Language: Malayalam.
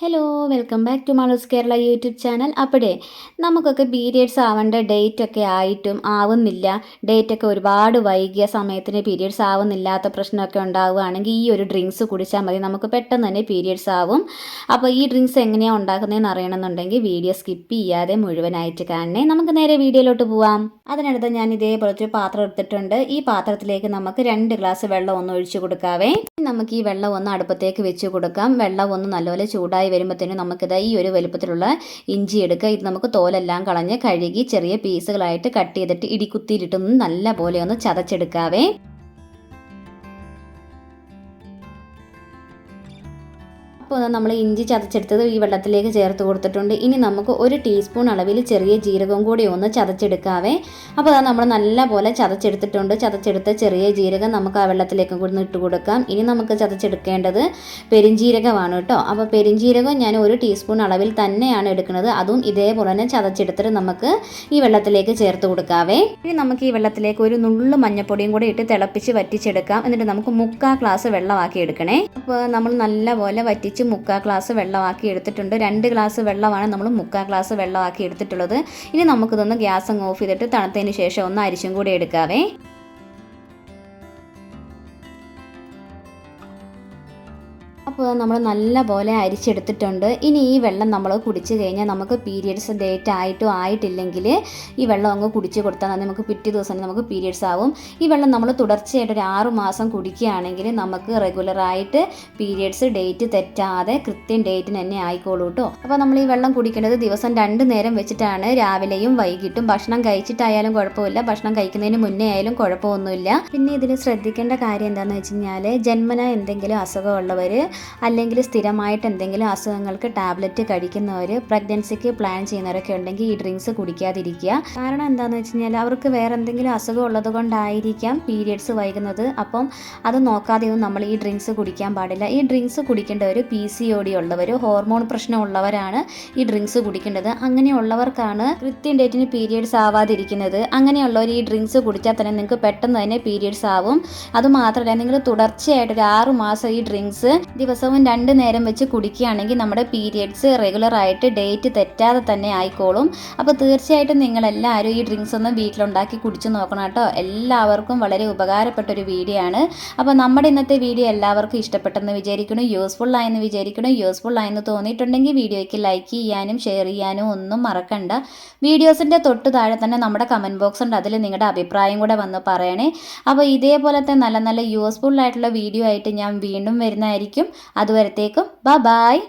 Hello welcome back to Malus Kerala YouTube channel അപ്പോഴേ നമുക്കൊക്കെ പീരിയഡ്സ് ആവേണ്ട ഡേറ്റ് ഒക്കെ ആയിട്ടും ആവുന്നില്ല ഡേറ്റ് ഒക്കെ ഒരുപാട് വൈകിയ സമയത്തിന് പീരിയഡ്സ് ആവുന്നില്ലാത്ത പ്രശ്നമൊക്കെ ഉണ്ടാവുകയാണെങ്കിൽ ഈ ഒരു ഡ്രിങ്ക്സ് കുടിച്ചാൽ മതി നമുക്ക് പെട്ടെന്ന് തന്നെ പീരിയഡ്സ് ആവും അപ്പോൾ ഈ ഡ്രിങ്ക്സ് എങ്ങനെയാണ് ഉണ്ടാക്കുന്നതെന്ന് അറിയണമെന്നുണ്ടെങ്കിൽ വീഡിയോ സ്കിപ്പ് ചെയ്യാതെ മുഴുവനായിട്ട് കാണണേ നമുക്ക് നേരെ വീഡിയോയിലോട്ട് പോവാം അതിനടുത്ത് ഞാൻ ഇതേപോലത്തെ ഒരു പാത്രം എടുത്തിട്ടുണ്ട് ഈ പാത്രത്തിലേക്ക് നമുക്ക് രണ്ട് ഗ്ലാസ് വെള്ളം ഒന്ന് ഒഴിച്ചു കൊടുക്കാവേ. നമുക്ക് ഈ വെള്ളം ഒന്ന് അടുപ്പത്തേക്ക് വെച്ച് കൊടുക്കാം. വെള്ളം ഒന്ന് നല്ലപോലെ ചൂടായി വരുമ്പോഴത്തേനും നമുക്കിത് ഈ ഒരു വലുപ്പത്തിലുള്ള ഇഞ്ചി എടുക്കുക. ഇത് നമുക്ക് തോലെല്ലാം കളഞ്ഞ് കഴുകി ചെറിയ പീസുകളായിട്ട് കട്ട് ചെയ്തിട്ട് ഇടിക്കുത്തിയിലിട്ടൊന്ന് നല്ല പോലെ ഒന്ന് ചതച്ചെടുക്കാവേ. അപ്പോൾ നമ്മൾ ഇഞ്ചി ചതച്ചെടുത്തത് ഈ വെള്ളത്തിലേക്ക് ചേർത്ത് കൊടുത്തിട്ടുണ്ട്. ഇനി നമുക്ക് ഒരു ടീസ്പൂൺ അളവിൽ ചെറിയ ജീരകം കൂടി ഒന്ന് ചതച്ചെടുക്കാവേ. അപ്പോൾ അത് നമ്മൾ നല്ല പോലെ ചതച്ചെടുത്തിട്ടുണ്ട്. ചതച്ചെടുത്ത ചെറിയ ജീരകം നമുക്ക് ആ വെള്ളത്തിലേക്ക് കൂടി ഇട്ട് കൊടുക്കാം. ഇനി നമുക്ക് ചതച്ചെടുക്കേണ്ടത് പെരിഞ്ജീരകമാണ് കേട്ടോ. അപ്പോൾ പെരിഞ്ജീരകം ഞാൻ ഒരു ടീസ്പൂൺ അളവിൽ തന്നെയാണ് എടുക്കുന്നത്. അതും ഇതേപോലെ തന്നെ ചതച്ചെടുത്തിട്ട് നമുക്ക് ഈ വെള്ളത്തിലേക്ക് ചേർത്ത് കൊടുക്കാവേ. ഇനി നമുക്ക് ഈ വെള്ളത്തിലേക്ക് ഒരു നുള്ളു മഞ്ഞപ്പൊടിയും കൂടി ഇട്ട് തിളപ്പിച്ച് വറ്റിച്ചെടുക്കാം. എന്നിട്ട് നമുക്ക് മുക്കാൽ ഗ്ലാസ് വെള്ളമാക്കി എടുക്കണേ. അപ്പോൾ നമ്മൾ നല്ല പോലെ വറ്റിച്ച് മുക്കാൽ ഗ്ലാസ് വെള്ളമാക്കി എടുത്തിട്ടുണ്ട്. രണ്ട് ഗ്ലാസ് വെള്ളമാണ് നമ്മൾ മുക്കാൽ ഗ്ലാസ് വെള്ളമാക്കി എടുത്തിട്ടുള്ളത്. ഇനി നമുക്കിതൊന്ന് ഗ്യാസ് അങ്ങ് ഓഫ് ചെയ്തിട്ട് തണുത്തതിന് ശേഷം ഒന്ന് അരിച്ചും കൂടി എടുക്കാവേ. അപ്പോൾ നമ്മൾ നല്ല പോലെ അരിച്ചെടുത്തിട്ടുണ്ട്. ഇനി ഈ വെള്ളം നമ്മൾ കുടിച്ച് കഴിഞ്ഞാൽ നമുക്ക് പീരിയഡ്സ് ഡേറ്റ് ആയിട്ടും ആയിട്ടില്ലെങ്കിൽ ഈ വെള്ളം അങ്ങ് കുടിച്ച് കൊടുത്താൽ നമുക്ക് പിറ്റേ ദിവസം നമുക്ക് പീരിയഡ്സ് ആവും. ഈ വെള്ളം നമ്മൾ തുടർച്ചയായിട്ട് ഒരു ആറു മാസം കുടിക്കുകയാണെങ്കിൽ നമുക്ക് റെഗുലറായിട്ട് പീരിയഡ്സ് ഡേറ്റ് തെറ്റാതെ കൃത്യം ഡേറ്റിന് തന്നെ ആയിക്കോളൂ കേട്ടോ. അപ്പോൾ നമ്മൾ ഈ വെള്ളം കുടിക്കേണ്ടത് ദിവസം രണ്ട് നേരം വെച്ചിട്ടാണ്. രാവിലെയും വൈകിട്ടും ഭക്ഷണം കഴിച്ചിട്ടായാലും കുഴപ്പമില്ല. ഭക്ഷണം കഴിക്കുന്നതിന് മുന്നേ ആയാലും കുഴപ്പമൊന്നുമില്ല. പിന്നെ ഇതിൽ ശ്രദ്ധിക്കേണ്ട കാര്യം എന്താണെന്ന് വെച്ച് കഴിഞ്ഞാൽ ജന്മന എന്തെങ്കിലും അസുഖമുള്ളവർ അല്ലെങ്കിൽ സ്ഥിരമായിട്ട് എന്തെങ്കിലും അസുഖങ്ങൾക്ക് ടാബ്ലറ്റ് കഴിക്കുന്നവർ പ്രഗ്നൻസിക്ക് പ്ലാൻ ചെയ്യുന്നവരൊക്കെ ഉണ്ടെങ്കിൽ ഈ ഡ്രിങ്ക്സ് കുടിക്കാതിരിക്കുക. കാരണം എന്താണെന്ന് വെച്ച് കഴിഞ്ഞാൽ അവർക്ക് വേറെ എന്തെങ്കിലും അസുഖം ഉള്ളത് കൊണ്ടായിരിക്കാം പീരിയഡ്സ് വൈകുന്നത്. അപ്പം അത് നോക്കാതെയൊന്നും നമ്മൾ ഈ ഡ്രിങ്ക്സ് കുടിക്കാൻ പാടില്ല. ഈ ഡ്രിങ്ക്സ് കുടിക്കേണ്ടവർ പി സി ഒ ഡി ഉള്ളവർ ഹോർമോൺ പ്രശ്നമുള്ളവരാണ് ഈ ഡ്രിങ്ക്സ് കുടിക്കേണ്ടത്. അങ്ങനെയുള്ളവർക്കാണ് കൃത്യം ഡേറ്റിന് പീരിയഡ്സ് ആവാതിരിക്കുന്നത്. അങ്ങനെയുള്ളവർ ഈ ഡ്രിങ്ക്സ് കുടിച്ചാൽ തന്നെ നിങ്ങൾക്ക് പെട്ടെന്ന് തന്നെ പീരിയഡ്സ് ആവും. അതുമാത്രമല്ല നിങ്ങൾ തുടർച്ചയായിട്ട് ഒരു ആറു മാസം ഈ ഡ്രിങ്ക്സ് ദിവസവും രണ്ട് നേരം വെച്ച് കുടിക്കുകയാണെങ്കിൽ നമ്മുടെ പീരിയഡ്സ് റെഗുലർ ആയിട്ട് ഡേറ്റ് തെറ്റാതെ തന്നെ ആയിക്കോളും. അപ്പോൾ തീർച്ചയായിട്ടും നിങ്ങളെല്ലാവരും ഈ ഡ്രിങ്ക്സ് ഒന്ന് വീട്ടിലുണ്ടാക്കി കുടിച്ച് നോക്കണം കേട്ടോ. എല്ലാവർക്കും വളരെ ഉപകാരപ്പെട്ട ഒരു വീഡിയോ ആണ്. അപ്പോൾ നമ്മുടെ ഇന്നത്തെ വീഡിയോ എല്ലാവർക്കും ഇഷ്ടപ്പെട്ടെന്ന് വിചാരിക്കണം യൂസ്ഫുൾ ആയെന്ന് വിചാരിക്കണം യൂസ്ഫുൾ ആയെന്ന് തോന്നിയിട്ടുണ്ടെങ്കിൽ വീഡിയോയ്ക്ക് ലൈക്ക് ചെയ്യാനും ഷെയർ ചെയ്യാനും ഒന്നും മറക്കണ്ട. വീഡിയോസിന്റെ തൊട്ട് താഴെ തന്നെ നമ്മുടെ കമന്റ് ബോക്സ് ഉണ്ട്. അതിൽ നിങ്ങളുടെ അഭിപ്രായം കൂടെ വന്ന് പറയണേ. അപ്പോൾ ഇതേപോലത്തെ നല്ല നല്ല യൂസ്ഫുൾ ആയിട്ടുള്ള വീഡിയോ ആയിട്ട് ഞാൻ വീണ്ടും വരുന്നതായിരിക്കും. അതുവരത്തേക്കും. ബ ബായ്